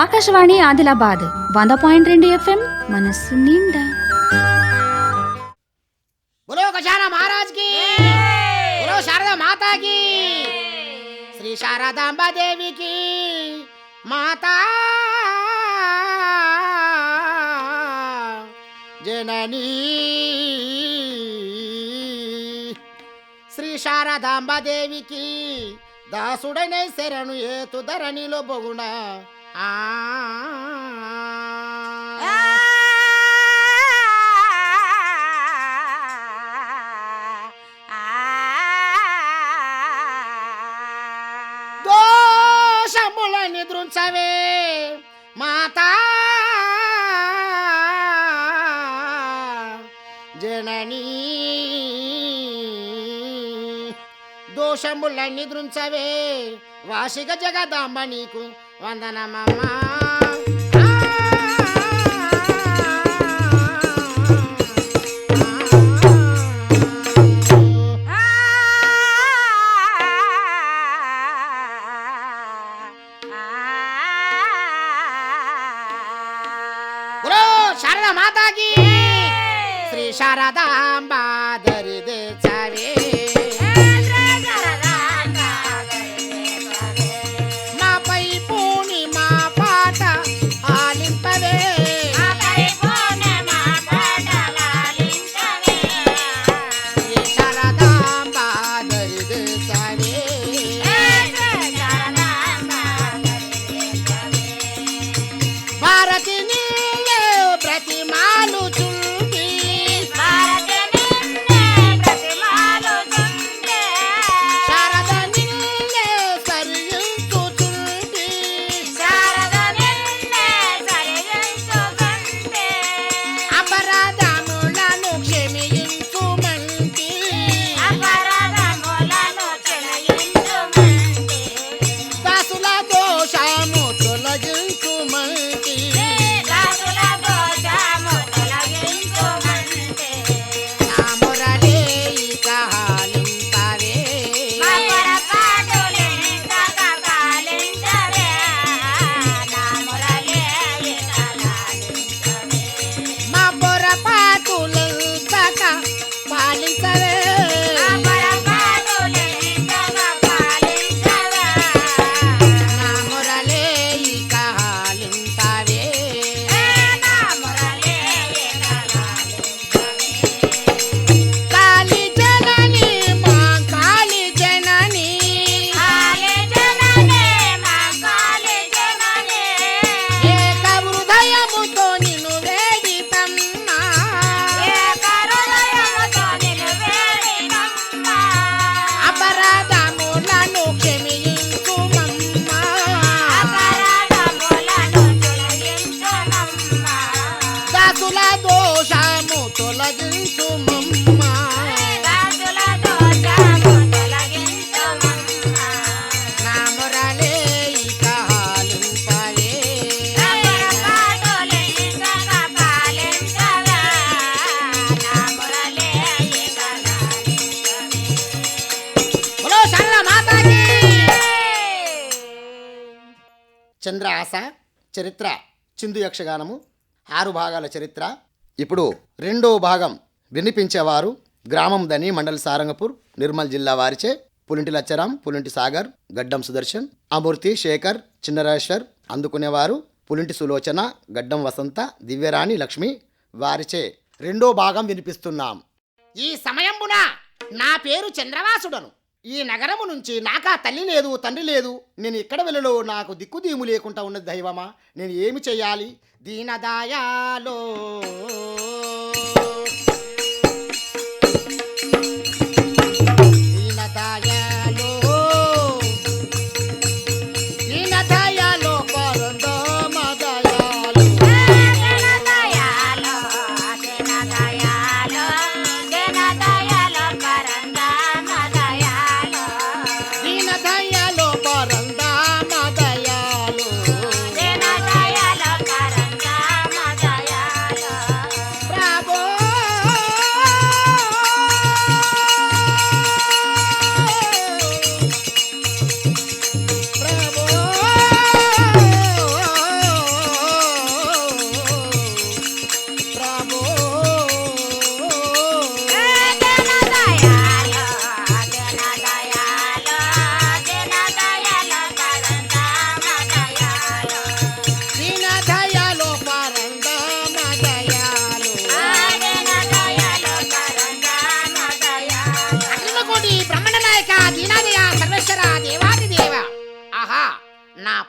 ఆకాశవాణి ఆదిలాబాద్ వంద పాయింట్ రెండు ఎఫ్ఎం మనస్సు నిండా. బులో గజానా మహారాజ్కి బులో శారద మాతాకి శ్రీ శారదాంబ దేవికి మాతా జననీ. శ్రీ శారదాంబ దేవికి దాసుడనై శరణు ఏతు ధరణిలో బొగుణ దోషముల నిద్రుంచవే మాతా. జననీ. దోషముల నిద్రుంచవే వాసిక జగదాంబ నీకు వందనమమ్మా చంద్ర ఆశ చరిత్ర చిందు యక్షగానము ఆరు భాగాల చరిత్ర. ఇప్పుడు రెండో భాగం వినిపించేవారు గ్రామం దని మండల్ సారంగపూర్ నిర్మల్ జిల్లా వారిచే పులింటి లచ్చరాం పులింటి సాగర్ గడ్డం సుదర్శన్ అమూర్తి శేఖర్ చిన్నరాశ్వర్ అందుకునేవారు పులింటి సులోచన గడ్డం వసంత దివ్యరాణి లక్ష్మి వారిచే రెండో భాగం వినిపిస్తున్నాం. ఈ సమయంబున నా పేరు చంద్రవాసుడను. ఈ నగరము నుంచి నాకా తల్లి లేదు తండ్రి లేదు. నేను ఇక్కడ వెళ్ళలో నాకు దిక్కుదీము లేకుండా ఉన్నది దైవమా? నేను ఏమి చేయాలి? దీనదాయాలో దీనదాయాలో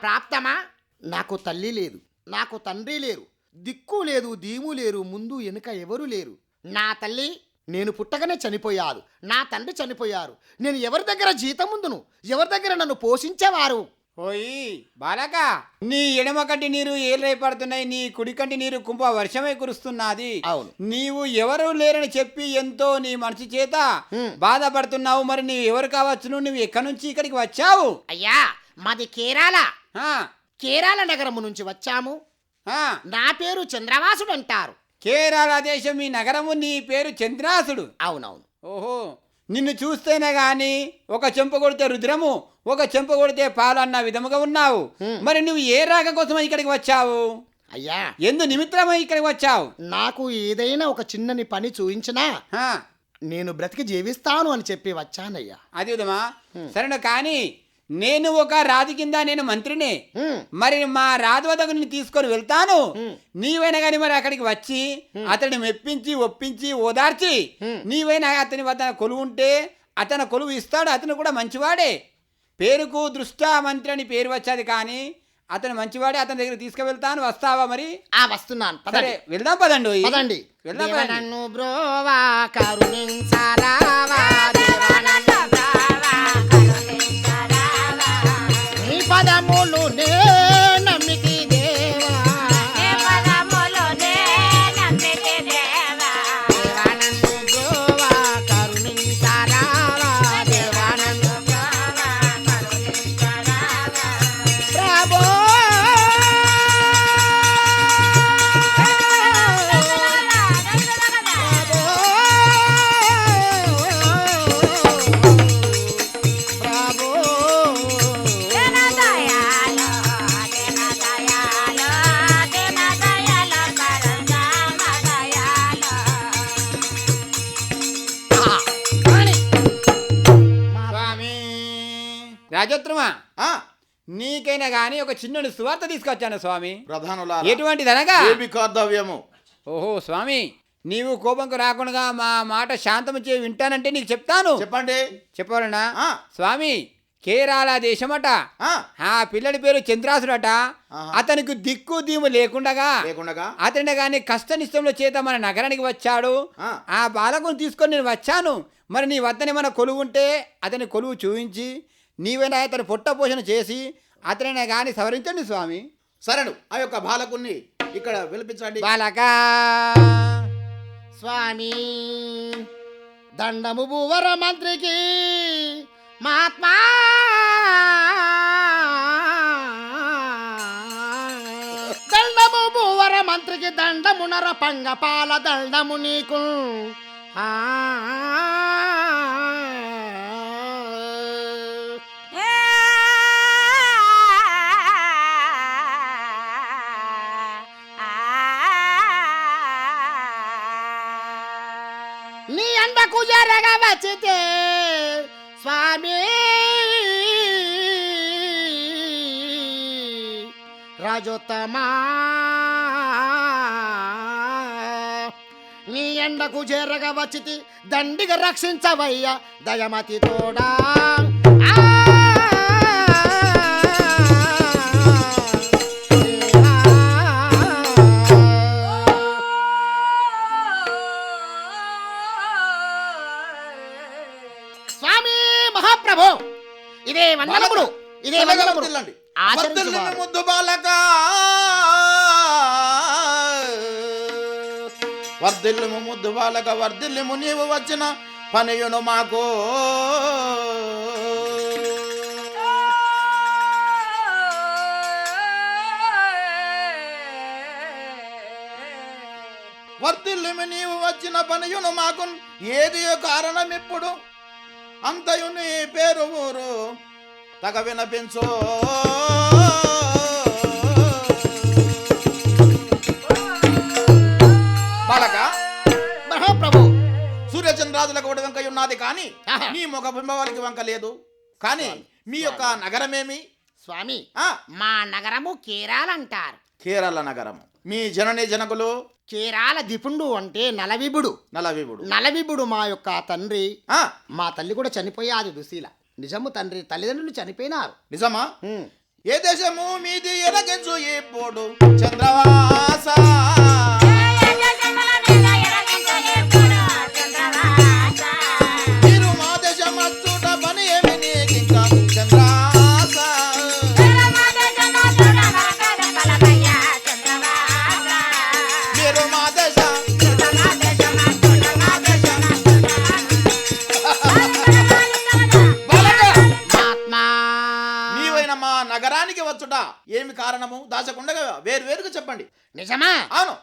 ప్రాప్తమా? నాకు తల్లి లేదు నాకు తండ్రి లేరు దిక్కు లేదు దీము లేరు ముందు వెనుక ఎవరు లేరు? నా తల్లి? నేను పుట్టగానే చనిపోయారు నా తండ్రి చనిపోయారు నేను ఎవరి దగ్గర జీతం ముందును ఎవరి దగ్గర నన్ను పోషించేవారు? ఓయ్ బాలక నీ ఎడమ కంటి నీరు ఏలై పడుతున్నాయి నీ కుడి కంటి నీరు కుంభ వర్షమై కురుస్తున్నది. అవును. నీవు ఎవరు లేరని చెప్పి ఎంతో నీ మనసు చేత. బాధపడుతున్నావు మరి నీవు ఎవరు కావచ్చును? నువ్వు ఎక్కడి నుంచి ఇక్కడికి వచ్చావు? అయ్యా మాది కేరాల. ఆ, కేరాల నగరము నుంచి వచ్చాము. నా పేరు చంద్రవాసుడు అంటారు కేరళ దేశం మీ నగరము నీ పేరు చంద్రాసుడు. అవునవును. ఓహో నిన్ను చూస్తేనే గాని ఒక చెంప కొడితే రుద్రము ఒక చెంప కొడితే పాలు అన్న విధముగా ఉన్నావు. మరి నువ్వు ఏ రాగ కోసం ఇక్కడికి వచ్చావు? అయ్యా. ఎందు నిమిత్తమై ఇక్కడికి వచ్చావు? నాకు ఏదైనా ఒక చిన్నని పని చూయించినా నేను బ్రతికి జీవిస్తాను అని చెప్పి వచ్చానయ్యా. అది విధమా సరేనా కానీ నేను ఒక రాజు కింద నేను మంత్రిని. మరి మా రాజు వద్దకు నేను తీసుకొని వెళ్తాను. నీవైనా కానీ మరి అక్కడికి వచ్చి అతన్ని మెప్పించి ఒప్పించి ఓదార్చి. నీవైనా అతని వద్ద కొలువు ఉంటే అతను కొలువు ఇస్తాడు. అతను కూడా మంచివాడే. పేరుకు దృష్టా మంత్రి అని పేరు వచ్చేది కానీ అతను మంచివాడే. అతని దగ్గర తీసుకువెళ్తాను. వస్తావా మరి? ఆ వస్తున్నాను. సరే వెళ్దాం పదండి. పదండి. వెళ్దాం పదండి. కానీ ఒక చిన్న సువార్త తీసుకొచ్చాను స్వామి. ఎటువంటిదనగా? ఏమి కర్తవ్యము. ఓహో స్వామి నీవు కోపంకు రాకుండా మా మాట శాంతము చే వింటానంటే నీకు చెప్తాను. చెప్పండి. చెప్పాలనా ఆ. స్వామి కేరళ దేశమట ఆ, ఆ పిల్లడి పేరు చంద్రాసుడట. అతనికి దిక్కు దీము లేకుండగా లేకుండగా? అతని కానీ కష్టనిష్టంలో చేత మన నగరానికి వచ్చాడు. ఆ. ఆ బాలకుని తీసుకొని నేను వచ్చాను. మరి నీ వద్దని మన కొలువు ఉంటే అతని కొలువు చూపించి నీవైనా అతని పొట్ట పోషణ చేసి అతనైనా కానీ సవరించండి స్వామి. సరేను ఆ యొక్క బాలకుణ్ణి ఇక్కడ పిలిపించండి బాలకా! స్వామి! దండము భూవర మంత్రికి మహాత్మా! దండము భూవర మంత్రికి దండము నరపంగ పాల దండము నీకు. ఆ! నీ అండకు వచ్చితే స్వామి రాజోత్తమా నీ ఎండకు జరగ వచ్చితి దండిగా రక్షించవయ్యా దయమతి తోడా. వందనములు ఇదే వందనములు ముద్దు బాలక. వర్ధిల్లుము ముద్దు బాలక వర్ధిల్లుము నీవు వచ్చిన పనియును మాకు. వర్ధిల్లుము నీవు వచ్చిన పనియును మాకు. ఏది కారణం ఇప్పుడు? అంతయు నీ పేరు ఊరు. తగ వినపించో బాలక మహాప్రభు సూర్యచంద్రాదులకు ఒకటి వంక ఉన్నది కానీ. నీ ముఖ బింబవానికి వంక లేదు. కానీ మీ యొక్క నగరమేమి? స్వామి మా నగరము కేరాల అంటారు కేరళ నగరం మీ జనని జనకులు? కేరాల దిపుండు అంటే నలవిబుడు. నలవిబుడు. నలవిబుడు మా యొక్క తండ్రి. మా తల్లి కూడా చనిపోయాది దుశీల నిజము తండ్రి తల్లిదండ్రులు చనిపోయినారు. నిజమా. ఏ దేశము మీది ఎరగించు ఇప్పుడు చంద్రవాస. నిజమా అవును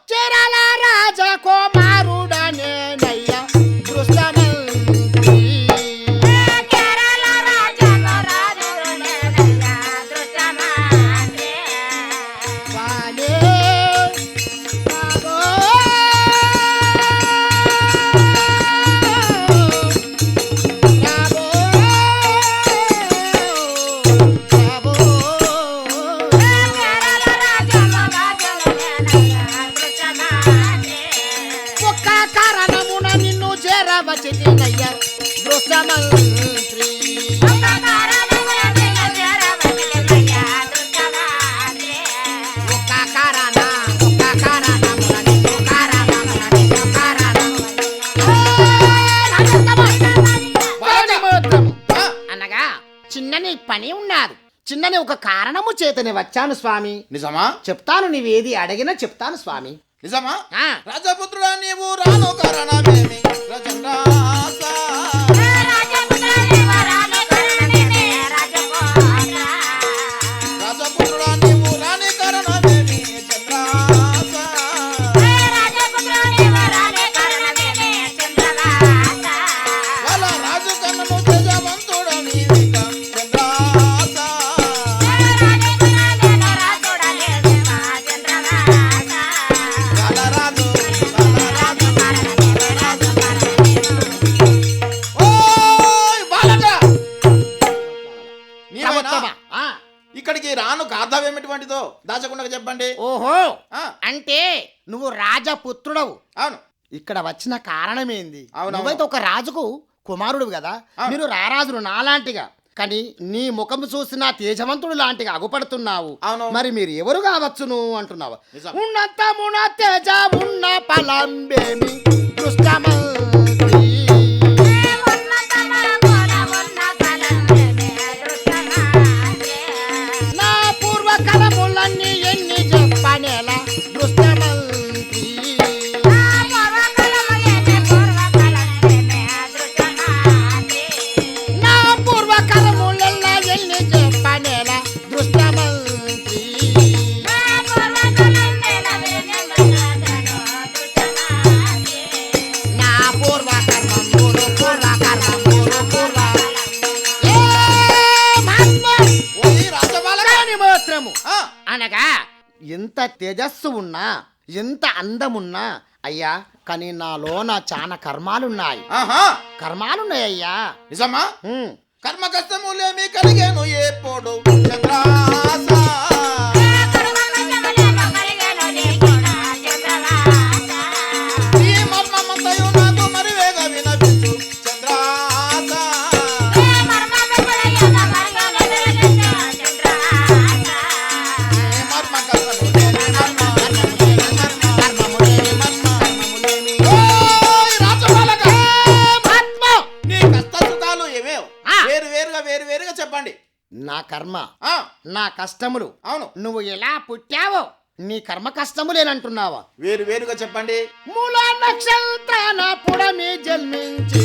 చేతనే వచ్చాను స్వామి. నిజమా? చెప్తాను నీవేది అడిగినా చెప్తాను స్వామి. నిజమా? రాజపుత్రుడా నీవు రాను కారణమేమి? ఇక్కడ వచ్చిన కారణమేంది అవునవును. నువ్వైతే ఒక రాజుకు కుమారుడు కదా. మీరు రారాజులు నాలాంటిగా కానీ నీ ముఖం చూసిన తేజవంతుడు లాంటిగా అగుపడుతున్నావు అవును. మరి మీరు ఎవరు కావచ్చును అంటున్నావు నిజం. ఉన్నత మున తేజ ఉన్న పలంబేమి. నా ఎంత అందమున్నా అయ్యా కానీ నాలోన చాలా కర్మాలున్నాయి. ఆహా! కర్మాలున్నాయి అయ్యా నిజమా. కర్మ కష్టములేమి కలిగాను ఎప్పుడు చంద్రాస? కష్టములు. అవును. నువ్వు ఎలా పుట్టావో నీ కర్మ కష్టములేనంటున్నావా వేరు వేరుగా చెప్పండి. మూల నక్షత్రాన పుడమి జన్మించి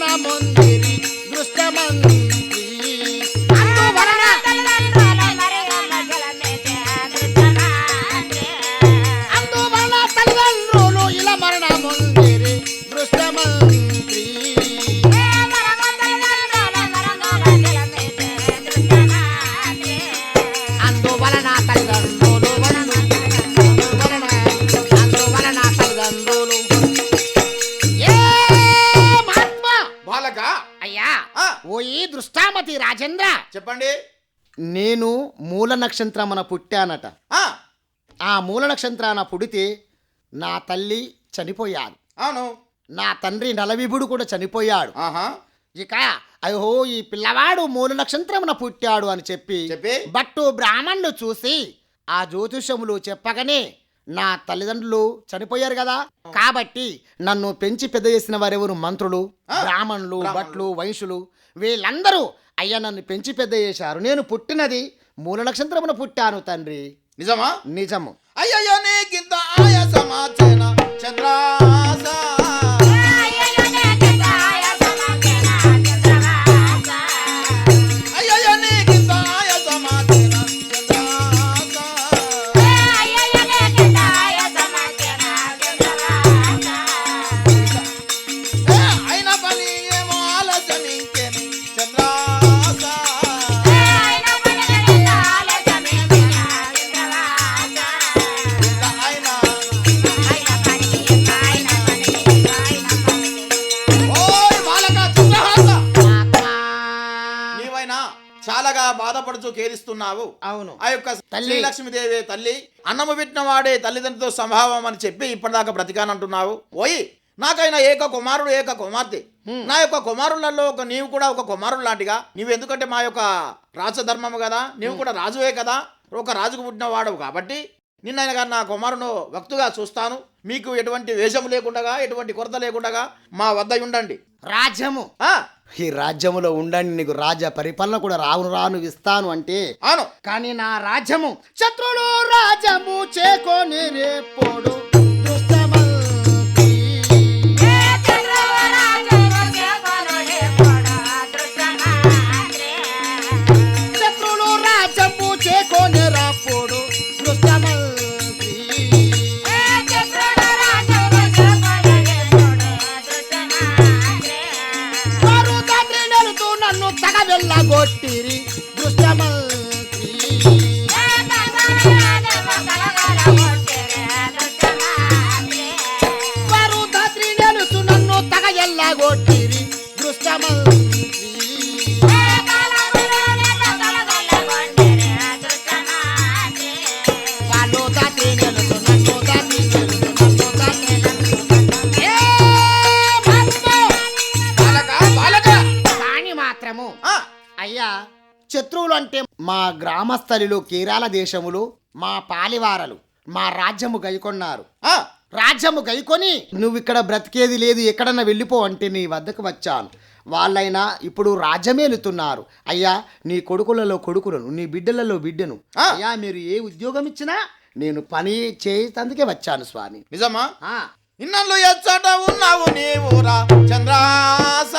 না মন্দ నక్షత్రమున పుట్టానట. ఆ, మూల నక్షత్రాన పుడితే నా తల్లి చనిపోయాడు. అవును. నా తండ్రి నలవిభుడు కూడా చనిపోయాడు. ఆహా. ఇక అయ్యో ఈ పిల్లవాడు మూల నక్షత్రమున పుట్టాడు అని చెప్పి? బట్టు బ్రాహ్మణులు చూసి ఆ జ్యోతిషములు చెప్పగానే నా తల్లిదండ్రులు చనిపోయారు కదా. కాబట్టి నన్ను పెంచి పెద్ద చేసిన వారెవరు? మంత్రులు బ్రాహ్మణులు. భట్లు వైశ్యులు. వీళ్ళందరూ అయ్యా నన్ను పెంచి పెద్ద చేశారు. నేను పుట్టినది మూల నక్షత్రమున పుట్టాను తండ్రి. నిజమా? నిజము. అయ్యయ్యో నీకింత ఆయాసమాచేన చంద్రాస చాలాగా బాధపడుచు కేరిస్తున్నావు అవును. ఆ యొక్క తల్లి. శ్రీలక్ష్మీదేవి తల్లి అన్నము పెట్టిన వాడే తల్లిదండ్రులతో సంభావం అని చెప్పి ఇప్పటిదాకా బ్రతికానంటున్నావు. ఓయ్ నాకైనా ఏక కుమారుడు ఏక కుమార్తె. నా యొక్క కుమారులలో ఒక నీవు కూడా ఒక కుమారుడు లాంటిగా. నీవు ఎందుకంటే మా యొక్క రాజధర్మము కదా నీవు కూడా రాజువే కదా ఒక రాజుకు పుట్టిన వాడవు కాబట్టి నిన్నైనా కానీ నా కుమారును భక్తుగా చూస్తాను. మీకు ఎటువంటి వేషం లేకుండా ఎటువంటి కొరత లేకుండా మా వద్ద ఉండండి రాజ్యము ఈ రాజ్యములో ఉండండి నీకు రాజ్య పరిపాలన కూడా రాను రాను ఇస్తాను అంటే. అవును. కానీ నా రాజ్యము శత్రులు రాజ్యము చేకొని రేపోడు. గ్రామస్థలిలో కేరాల దేశములు మా పాలివారలు మా రాజ్యము గైకొన్నారు. ఆ, రాజ్యము గైకొని నువ్వు ఇక్కడ బ్రతికేది లేదు ఎక్కడన్నా వెళ్ళిపో అంటే నీ వద్దకు వచ్చాను. వాళ్ళైనా ఇప్పుడు రాజ్యమేలుతున్నారు. అయ్యా నీ కొడుకులలో కొడుకులను నీ బిడ్డలలో బిడ్డను. అయ్యా మీరు ఏ ఉద్యోగం ఇచ్చినా నేను పని చేసేందుకే వచ్చాను స్వామి. నిజమా? ఆ, ఇన్నల్లో ఎచ్చట ఉన్నావు నీవురా చంద్రాస.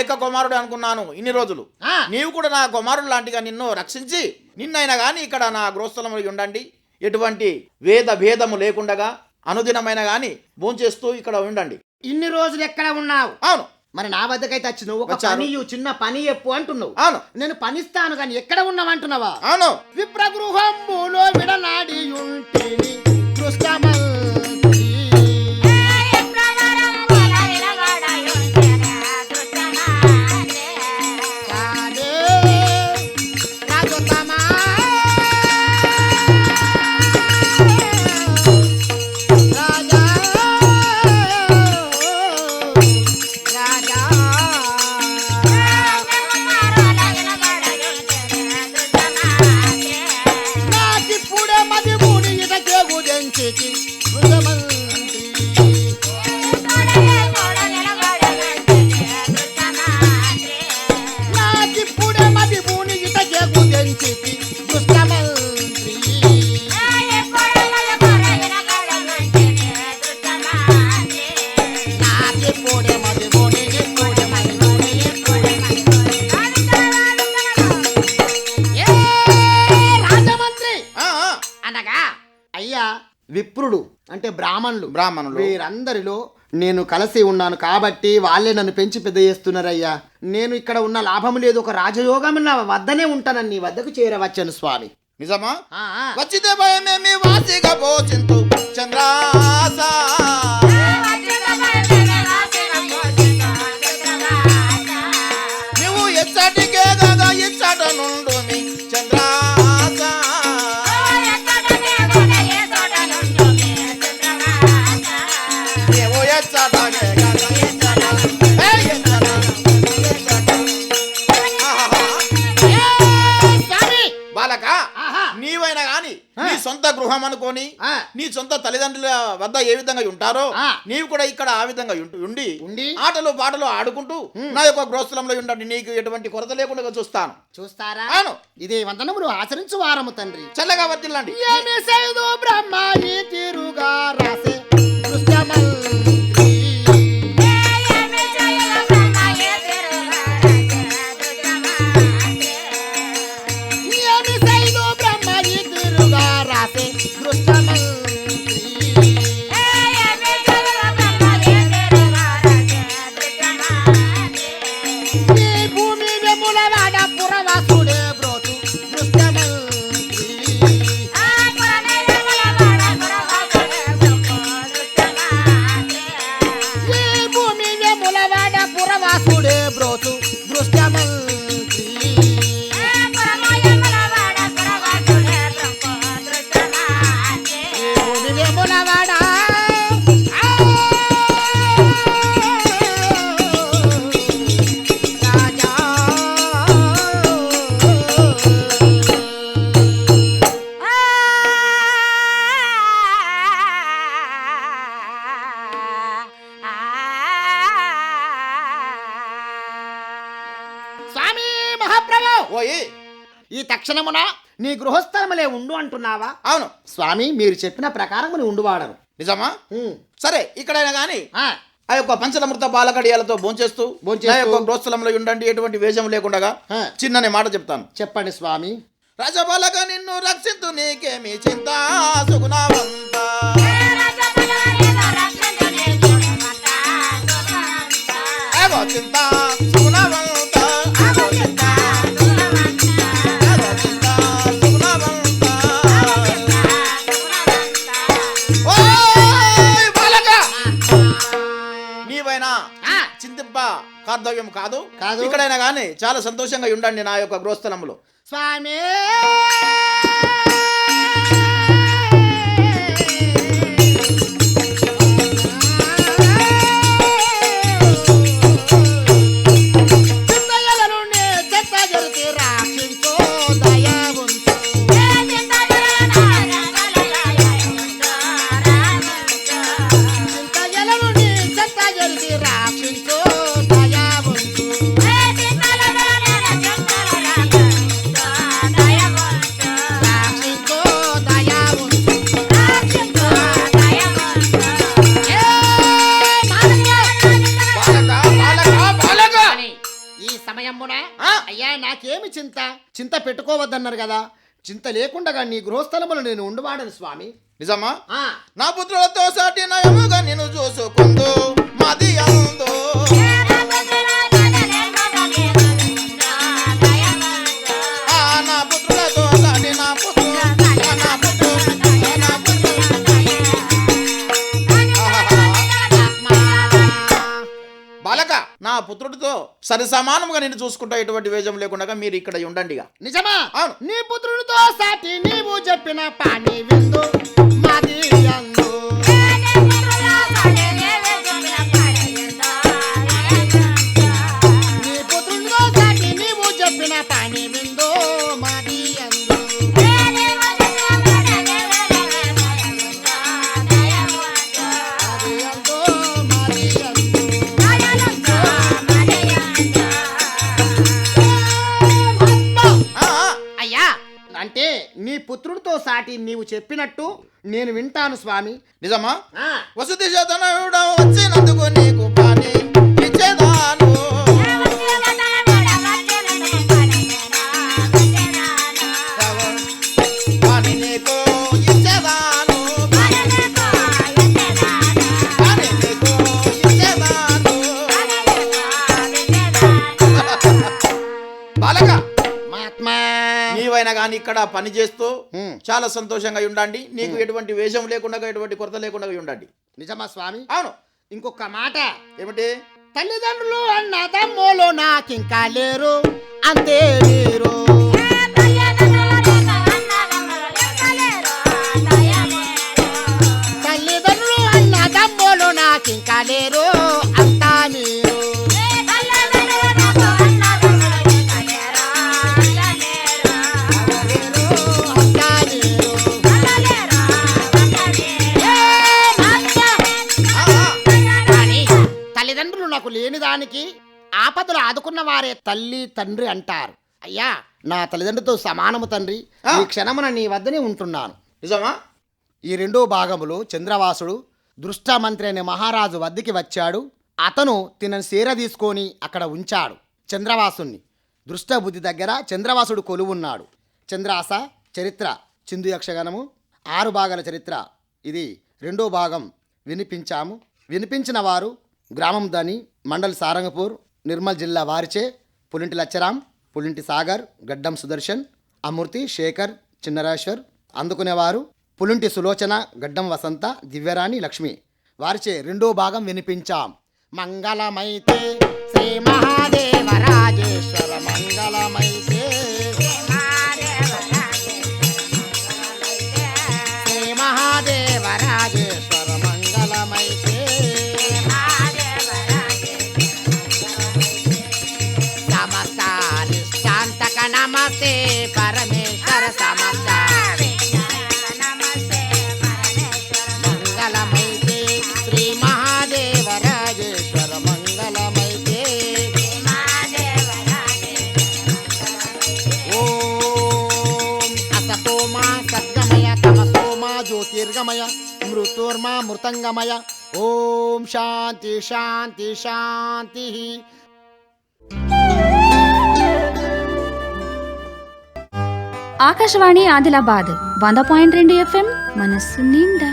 ఏక కుమారుడు అనుకున్నాను ఇన్ని రోజులు. నీవు కూడా నా కుమారుడు లాంటిగా నిన్ను రక్షించి నిన్నైనా కానీ ఇక్కడ నా గృహస్థలంలో ఉండండి. ఎటువంటి వేద భేదము లేకుండగా అనుదినమైన కానీ భోంచేస్తూ ఇక్కడ ఉండండి. ఇన్ని రోజులు ఎక్కడ ఉన్నావు? అవును. మరి నా వద్దకైతే వచ్చి నువ్వు ఒక. పని చిన్న పని చెప్పు అంటున్నావు. అవును. నేను పనిస్తాను కానీ ఎక్కడ ఉన్నావంటున్నావా? అవును. విప్రగృహంబులో విడనాడి బ్రాహ్మణులు. బ్రాహ్మణులు. వీరందరిలో నేను కలిసి ఉన్నాను కాబట్టి వాళ్ళే నన్ను పెంచి పెద్ద చేస్తున్నారయ్యా. నేను ఇక్కడ ఉన్న లాభం లేదు ఒక రాజయోగం నా వద్దనే ఉంటానని నీ వద్దకు చేరవచ్చాను స్వామి. నిజమా. వచ్చితే భయమేమి వాసిగా పోచింతు చంద్రాస. నీ సొంత తల్లిదండ్రుల వద్ద ఏ విధంగా ఉంటారో. నీవు కూడా ఇక్కడ ఆ విధంగా ఉండి ఉండి? ఆటలు పాటలు ఆడుకుంటూ నా యొక్క గృహస్థలంలో ఉండండి నీకు ఎటువంటి కొరత లేకుండా చూస్తాను చూస్తారా అవును. ఇదే వందనములు ఆచరించు వారము తండ్రి చల్లగా వర్తిల్లండి బ్రహ్మ తీరుగా రాసే తక్షణమున నీ గృహస్థలములే ఉండు అంటున్నావా? అవును. స్వామి మీరు చెప్పిన ప్రకారము నీ ఉండువాడను. నిజమా. సరే ఇక్కడైనా గాని ఆ, ఆ యొక్క పంచలమృత బాలకడియాలతో భోంచేస్తూ. నా యొక్క గృహస్థలంలో ఉండండి ఎటువంటి వేషం లేకుండా. చిన్ననే మాట చెప్తాను. చెప్పండి స్వామి. రజబలక నిన్ను రక్షింతు నీకేమి చింత సుగుణవంత. చింత కర్తవ్యం కాదు. కాదు. ఇక్కడైనా కానీ చాలా సంతోషంగా ఉండండి నా యొక్క గృహస్థలంలో. స్వామి! పెట్టుకోవద్దన్నారు కదా చింత లేకుండా నీ గృహస్థలములు నేను ఉండవాడను స్వామి. నిజమా? నా పుత్రులతో సాటి నయముగా నిన్ను చూసుకుందు. మది అందు. సరి సమానంగా నిన్ను చూసుకుంటా ఎటువంటి వేజం లేకుండా మీరు ఇక్కడ ఉండండి ఇక. నిజమా అవును. నీ పుత్రుడితో సాటి నీవు చెప్పిన పాని విందు మాది పుత్రుడితో సాటి నీవు చెప్పినట్టు నేను వింటాను స్వామి. నిజమా? వసతి శతనుడు వచ్చినందుకు నీకు పని ఇక్కడ పని చేస్తూ. చాలా సంతోషంగా ఉండండి. నీకు ఎటువంటి వేషం లేకుండా ఎటువంటి కొరత లేకుండా ఉండండి. నిజమా స్వామి? అవును. ఇంకొక మాట. ఏమిటి? తల్లిదండ్రులు అన్న తమ్ములు నాకింకా లేరు అంతే మీరు నాకు లేని దానికి ఆపదలు ఆదుకున్న వారే తల్లి తండ్రి అంటారు. అయ్యా నా తల్లిదండ్రులతో సమానము తండ్రి ఈ క్షణమున నీ వద్దనే ఉంటున్నాను. నిజమా? ఈ రెండో భాగములో చంద్రవాసుడు దృష్టమంత్రి అనే మహారాజు వద్దకి వచ్చాడు. అతను తినని సీర తీసుకొని అక్కడ ఉంచాడు చంద్రవాసుని దృష్టబుద్ధి దగ్గర చంద్రవాసుడు కొలువున్నాడు. చంద్రాస చరిత్ర చిందు యక్షగణము ఆరు భాగాల చరిత్ర. ఇది రెండో భాగం. వినిపించాము. వినిపించిన వారు గ్రామం దాని మండల్ సారంగపూర్ నిర్మల్ జిల్లా వారిచే పులింటి లచ్చరాం పులింటి సాగర్ గడ్డం సుదర్శన్ అమూర్తి శేఖర్ చిన్నరాశ్వర్ అందుకునేవారు. పులింటి సులోచన గడ్డం వసంత దివ్యరాణి లక్ష్మి వారిచే రెండో భాగం వినిపించాం. మంగళమైతే శ్రీ మహాదేవ రాజేశ్వర మంగళమైతే మృతుర్మా మృతంగమయ ఓం శాంతి శాంతి శాంతి ఆకాశవాణి ఆదిలాబాద్ వంద పాయింట్ రెండు ఎఫ్ఎం మనస్సు నిండా